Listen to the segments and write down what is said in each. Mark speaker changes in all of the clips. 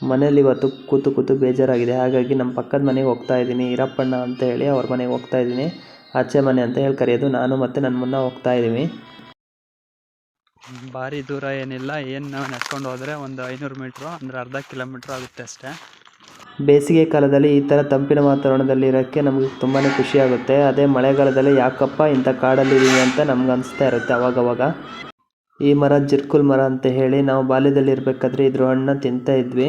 Speaker 1: ಮನೇಲಿ ಇವತ್ತು ಕೂತು ಕೂತು ಬೇಜಾರಾಗಿದೆ. ಹಾಗಾಗಿ ನಮ್ಮ ಪಕ್ಕದ ಮನೆಗೆ ಹೋಗ್ತಾ ಇದ್ದೀನಿ. ಈರಪ್ಪಣ್ಣ ಅಂತ ಹೇಳಿ ಅವ್ರ ಮನೆಗೆ ಹೋಗ್ತಾ ಇದ್ದೀನಿ. ಆಚೆ ಮನೆ ಅಂತ ಹೇಳಿ ಕರೆಯೋದು. ನಾನು ಮತ್ತು ನನ್ನ ಮುನ್ನ ಹೋಗ್ತಾ ಇದ್ದೀವಿ.
Speaker 2: ಭಾರಿ ದೂರ ಏನಿಲ್ಲ. ಏನು ನಾವು ನಡ್ಕೊಂಡು ಹೋದರೆ ಒಂದು ಐನೂರು ಮೀಟ್ರು ಅಂದರೆ ಅರ್ಧ ಕಿಲೋಮೀಟ್ರ್ ಆಗುತ್ತೆ ಅಷ್ಟೇ.
Speaker 1: ಬೇಸಿಗೆ ಕಾಲದಲ್ಲಿ ಈ ಥರ ತಂಪಿನ ವಾತಾವರಣದಲ್ಲಿ ಇರೋಕ್ಕೆ ನಮಗೆ ತುಂಬಾ ಖುಷಿಯಾಗುತ್ತೆ ಅದೇ ಮಳೆಗಾಲದಲ್ಲಿ ಯಾಕಪ್ಪ ಇಂಥ ಕಾಡಲ್ಲಿದ್ದೀವಿ ಅಂತ ನಮ್ಗೆ ಅನಿಸ್ತಾ ಇರುತ್ತೆ ಅವಾಗವಾಗ. ಈ ಮರ ಜಿರ್ಕುಲ್ ಮರ ಅಂತ ಹೇಳಿ ನಾವು ಬಾಲ್ಯದಲ್ಲಿ ಇರ್ಬೇಕಾದ್ರೆ ಇದ್ರ ಹಣ್ಣು ತಿಂತಾ ಇದ್ವಿ.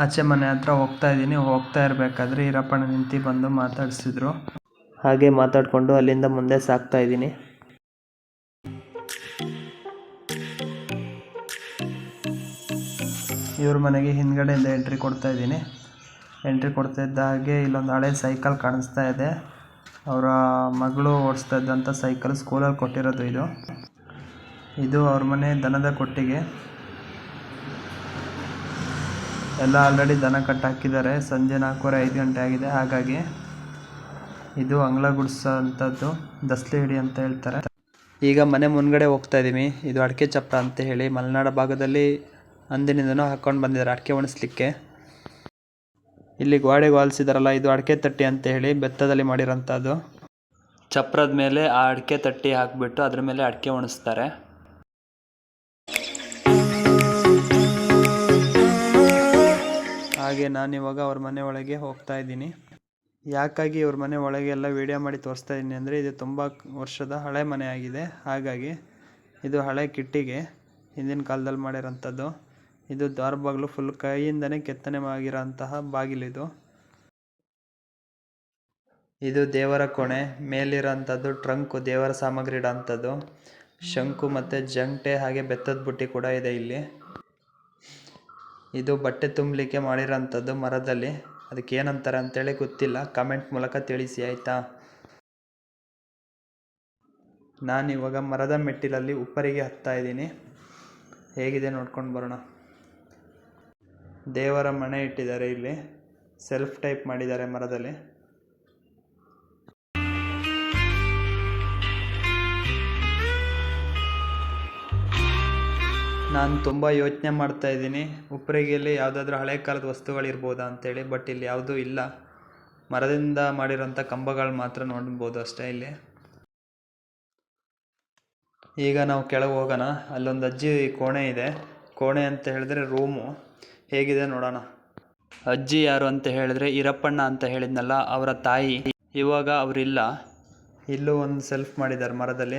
Speaker 1: ಆಚೆ ಮನೆ ಹತ್ರ ಹೋಗ್ತಾ ಇದ್ದೀನಿ. ಹೋಗ್ತಾ ಇರಬೇಕಾದ್ರೆ ಈರಪ್ಪಣ್ಣ ನಿಂತು ಬಂದು ಮಾತಾಡಿಸಿದ್ರು. ಹಾಗೆ ಮಾತಾಡಿಕೊಂಡು ಅಲ್ಲಿಂದ ಮುಂದೆ ಸಾಗ್ತಾ ಇದ್ದೀನಿ. ಇವ್ರ ಮನೆಗೆ ಹಿಂದ್ಗಡೆಯಿಂದ ಎಂಟ್ರಿ ಕೊಡ್ತಾ ಇದ್ದೀನಿ. ಎಂಟ್ರಿ ಕೊಡ್ತಾ ಇದ್ದ ಹಾಗೆ ಇಲ್ಲೊಂದು ಹಳೆ ಸೈಕಲ್ ಕಾಣಿಸ್ತಾ ಇದೆ. ಅವರ ಮಗಳು ಓಡಿಸ್ತಾ ಇದ್ದಂಥ ಸೈಕಲ್ ಸ್ಕೂಲಲ್ಲಿ ಕೊಟ್ಟಿರೋದು ಇದು. ಇದು ಅವ್ರ ಮನೆ ದನದ ಕೊಟ್ಟಿಗೆ. ಎಲ್ಲ ಆಲ್ರೆಡಿ ದನ ಕಟ್ಟಾಕಿದ್ದಾರೆ. ಸಂಜೆ ನಾಲ್ಕೂವರೆ ಐದು ಗಂಟೆ ಆಗಿದೆ. ಹಾಗಾಗಿ ಇದು ಅಂಗಳ ಗುಡಿಸೋಂಥದ್ದು ದಸ್ಲಿ ಹಿಡಿ ಅಂತ ಹೇಳ್ತಾರೆ. ಈಗ ಮನೆ ಮುಂದ್ಗಡೆ ಹೋಗ್ತಾ ಇದ್ದೀವಿ ಇದು ಅಡಿಕೆ ಚಪ್ರ ಅಂತ ಹೇಳಿ ಮಲೆನಾಡ ಭಾಗದಲ್ಲಿ ಅಂದಿನಿಂದನೂ ಹಾಕ್ಕೊಂಡು ಬಂದಿದ್ದಾರೆ. ಅಡಿಕೆ ಒಣಸ್ಲಿಕ್ಕೆ. ಇಲ್ಲಿ ಗೋಡೆಗೆ ಹೋಲಿಸಿದಾರಲ್ಲ ಇದು ಅಡಿಕೆ ತಟ್ಟಿ ಅಂತ ಹೇಳಿ ಬೆತ್ತದಲ್ಲಿ ಮಾಡಿರೋಂಥದ್ದು. ಚಪ್ರದ ಮೇಲೆ ಆ ಅಡಿಕೆ ತಟ್ಟಿ ಹಾಕಿಬಿಟ್ಟು ಅದ್ರ ಮೇಲೆ ಅಡಿಕೆ ಒಣಸ್ತಾರೆ. ಹಾಗೆ ನಾನು ಇವಾಗ ಅವ್ರ ಮನೆ ಒಳಗೆ ಹೋಗ್ತಾ ಇದ್ದೀನಿ. ಯಾಕಾಗಿ ಇವ್ರ ಮನೆ ಒಳಗೆ ಎಲ್ಲ ವೀಡಿಯೋ ಮಾಡಿ ತೋರಿಸ್ತಾ ಇದ್ದೀನಿ ಅಂದರೆ ಇದು ತುಂಬ ವರ್ಷದ ಹಳೆ ಮನೆ ಆಗಿದೆ ಹಾಗಾಗಿ ಇದು ಹಳೆ ಕಿಟ್ಟಿಗೆ ಹಿಂದಿನ ಕಾಲದಲ್ಲಿ ಮಾಡಿರೋಂಥದ್ದು. ಇದು ದ್ವಾರ ಬಾಗಿಲು ಫುಲ್ ಕೈಯಿಂದನೇ ಕೆತ್ತನೆ ಆಗಿರೋಂತಹ ಬಾಗಿಲಿದು. ಇದು ದೇವರ ಕೋಣೆ ಮೇಲಿರೋಂಥದ್ದು ಟ್ರಂಕು ದೇವರ ಸಾಮಗ್ರಿ ಇಡೋಂಥದ್ದು ಶಂಕು ಮತ್ತು ಜಂಟೆ ಹಾಗೆ ಬೆತ್ತದ ಬುಟ್ಟಿ ಕೂಡ ಇದೆ ಇಲ್ಲಿ. ಇದು ಬಟ್ಟೆ ತುಂಬಲಿಕ್ಕೆ ಮಾಡಿರೋಂಥದ್ದು ಮರದಲ್ಲಿ. ಅದಕ್ಕೆ ಏನಂತಾರೆ ಅಂತೇಳಿ ಗೊತ್ತಿಲ್ಲ. ಕಮೆಂಟ್ ಮೂಲಕ ತಿಳಿಸಿ, ಆಯಿತಾ? ನಾನಿವಾಗ ಮರದ ಮೆಟ್ಟಿಲಲ್ಲಿ ಉಪ್ಪರಿಗೆ ಹತ್ತಾ ಇದ್ದೀನಿ. ಹೇಗಿದೆ ನೋಡ್ಕೊಂಡು ಬರೋಣ. ದೇವರ ಮನೆ ಇಟ್ಟಿದ್ದಾರೆ ಇಲ್ಲಿ. ಸೆಲ್ಫ್ ಟೈಪ್ ಮಾಡಿದ್ದಾರೆ ಮರದಲ್ಲಿ. ನಾನು ತುಂಬ ಯೋಚನೆ ಮಾಡ್ತಾ ಇದ್ದೀನಿ. ಉಪ್ರಿಗೆಯಲ್ಲಿ ಯಾವುದಾದ್ರೂ ಹಳೆ ಕಾಲದ ವಸ್ತುಗಳಿರ್ಬೋದಾ ಅಂತೇಳಿ ಬಟ್ ಇಲ್ಲಿ ಯಾವುದೂ ಇಲ್ಲ. ಮರದಿಂದ ಮಾಡಿರೋಂಥ ಕಂಬಗಳು ಮಾತ್ರ ನೋಡ್ಬೋದು ಅಷ್ಟೇ ಇಲ್ಲಿ. ಈಗ ನಾವು ಕೆಳಗೆ ಹೋಗೋಣ. ಅಲ್ಲೊಂದು ಅಜ್ಜಿ ಕೋಣೆ ಇದೆ. ಕೋಣೆ ಅಂತ ಹೇಳಿದ್ರೆ ರೂಮು. ಹೇಗಿದೆ ನೋಡೋಣ. ಅಜ್ಜಿ ಯಾರು ಅಂತ ಹೇಳಿದ್ರೆ ಈರಪ್ಪಣ್ಣ ಅಂತ ಹೇಳಿದ್ನಲ್ಲ ಅವರ ತಾಯಿ. ಇವಾಗ ಅವರಿಲ್ಲ. ಇಲ್ಲೂ ಒಂದು ಸೆಲ್ಫ್ ಮಾಡಿದ್ದಾರೆ ಮರದಲ್ಲಿ.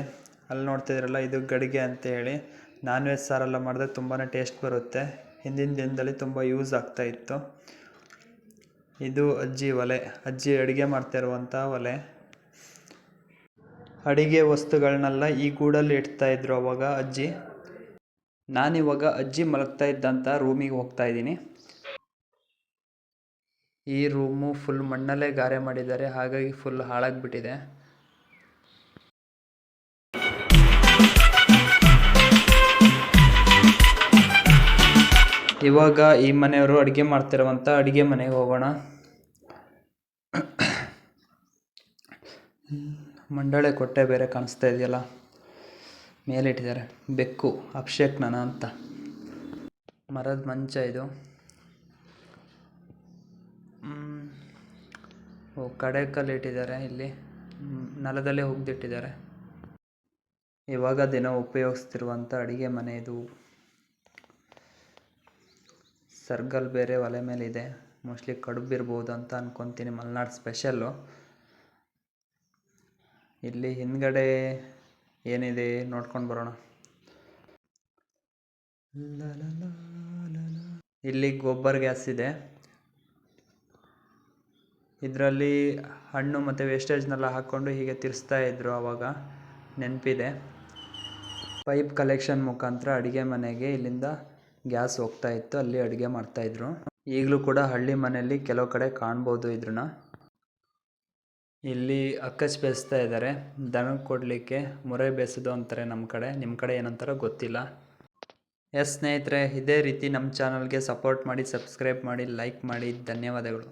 Speaker 1: ಅಲ್ಲಿ ನೋಡ್ತಿದ್ರಲ್ಲ ಇದು ಗಡಿಗೆ ಅಂತ ಹೇಳಿ. ನಾನ್ ವೆಜ್ ಸಾರೆಲ್ಲ ಮಾಡಿದ್ರೆ ತುಂಬಾ ಟೇಸ್ಟ್ ಬರುತ್ತೆ. ಹಿಂದಿನ ದಿನದಲ್ಲಿ ತುಂಬ ಯೂಸ್ ಆಗ್ತಾ ಇತ್ತು. ಇದು ಅಜ್ಜಿ ಒಲೆ. ಅಜ್ಜಿ ಅಡುಗೆ ಮಾಡ್ತಾ ಇರುವಂಥ ಒಲೆ. ಅಡಿಗೆ ವಸ್ತುಗಳನ್ನೆಲ್ಲ ಈ ಗೂಡಲ್ಲಿ ಇಡ್ತಾ ಇದ್ರು ಅವಾಗ ಅಜ್ಜಿ. ನಾನಿವಾಗ ಅಜ್ಜಿ ಮಲಗ್ತಾ ಇದ್ದಂಥ ರೂಮಿಗೆ ಹೋಗ್ತಾ ಇದ್ದೀನಿ. ಈ ರೂಮು ಫುಲ್ ಮಣ್ಣಲ್ಲೇ ಗಾರೆ ಮಾಡಿದ್ದಾರೆ, ಹಾಗಾಗಿ ಫುಲ್ ಹಾಳಾಗಿಬಿಟ್ಟಿದೆ. ಇವಾಗ ಈ ಮನೆಯವರು ಅಡುಗೆ ಮಾಡ್ತಿರುವಂಥ ಅಡುಗೆ ಮನೆಗೆ ಹೋಗೋಣ. ಮಂಡಳೆ ಕೊಟ್ಟೆ ಬೇರೆ ಕಾಣಿಸ್ತಾ ಇದೆಯಲ್ಲ? ಮೇಲಿಟ್ಟಿದ್ದಾರೆ. ಬೆಕ್ಕು, ಅಭಿಷೇಕ್ ನನ ಅಂತ. ಮರದ ಮಂಚ ಇದು. ಓ ಕಡೆಕಲ್ಲಿ ಇಟ್ಟಿದ್ದಾರೆ ಇಲ್ಲಿ ನೆಲದಲ್ಲೇ ಹೋಗ್ದಿಟ್ಟಿದ್ದಾರೆ ಇವಾಗ ದಿನ ಉಪಯೋಗಿಸ್ತಿರುವಂಥ ಅಡುಗೆ ಮನೆ ಇದು. ಸರ್ಗಲ್ ಬೇರೆ ಒಲೆ ಮೇಲೆ ಇದೆ ಮೋಸ್ಟ್ಲಿ ಕಡುಬಿರ್ಬೋದು ಅಂತ ಅನ್ಕೊತೀನಿ. ಮಲೆನಾಡು ಸ್ಪೆಷಲ್ಲು. ಇಲ್ಲಿ ಹಿಂದ್ಗಡೆ ಏನಿದೆ ನೋಡ್ಕೊಂಡು ಬರೋಣ. ಇಲ್ಲಿ ಗೊಬ್ಬರ ಗ್ಯಾಸ್ ಇದೆ. ಇದರಲ್ಲಿ ಹಣ್ಣು ಮತ್ತು ವೇಸ್ಟೇಜ್ನೆಲ್ಲ ಹಾಕ್ಕೊಂಡು ಹೀಗೆ ತಿರ್ಸ್ತಾ ಇದ್ರು ಆವಾಗ ನೆನಪಿದೆ. ಪೈಪ್ ಕಲೆಕ್ಷನ್ ಮುಖಾಂತರ ಅಡುಗೆ ಮನೆಗೆ ಇಲ್ಲಿಂದ ಗ್ಯಾಸ್ ಹೋಗ್ತಾ ಇತ್ತು. ಅಲ್ಲಿ ಅಡುಗೆ ಮಾಡ್ತಾಯಿದ್ರು ಈಗಲೂ ಕೂಡ ಹಳ್ಳಿ ಮನೆಯಲ್ಲಿ ಕೆಲವು ಕಡೆ ಕಾಣ್ಬೋದು ಇದ್ರನ್ನ ಇಲ್ಲಿ ಅಕ್ಕಚ್ ಬೇಯಿಸ್ತಾ ಇದ್ದಾರೆ. ದನಕ್ಕೆ ಕೊಡಲಿಕ್ಕೆ ಮೊರೆ ಬೇಯಿಸೋದು ಅಂತಾರೆ ನಮ್ಮ ಕಡೆ. ನಿಮ್ಮ ಕಡೆ ಏನಂತಾರೋ ಗೊತ್ತಿಲ್ಲ. ಎಸ್ ಸ್ನೇಹಿತರೆ, ಇದೇ ರೀತಿ ನಮ್ಮ ಚಾನಲ್ಗೆ ಸಪೋರ್ಟ್ ಮಾಡಿ ಸಬ್ಸ್ಕ್ರೈಬ್ ಮಾಡಿ ಲೈಕ್ ಮಾಡಿ. ಧನ್ಯವಾದಗಳು.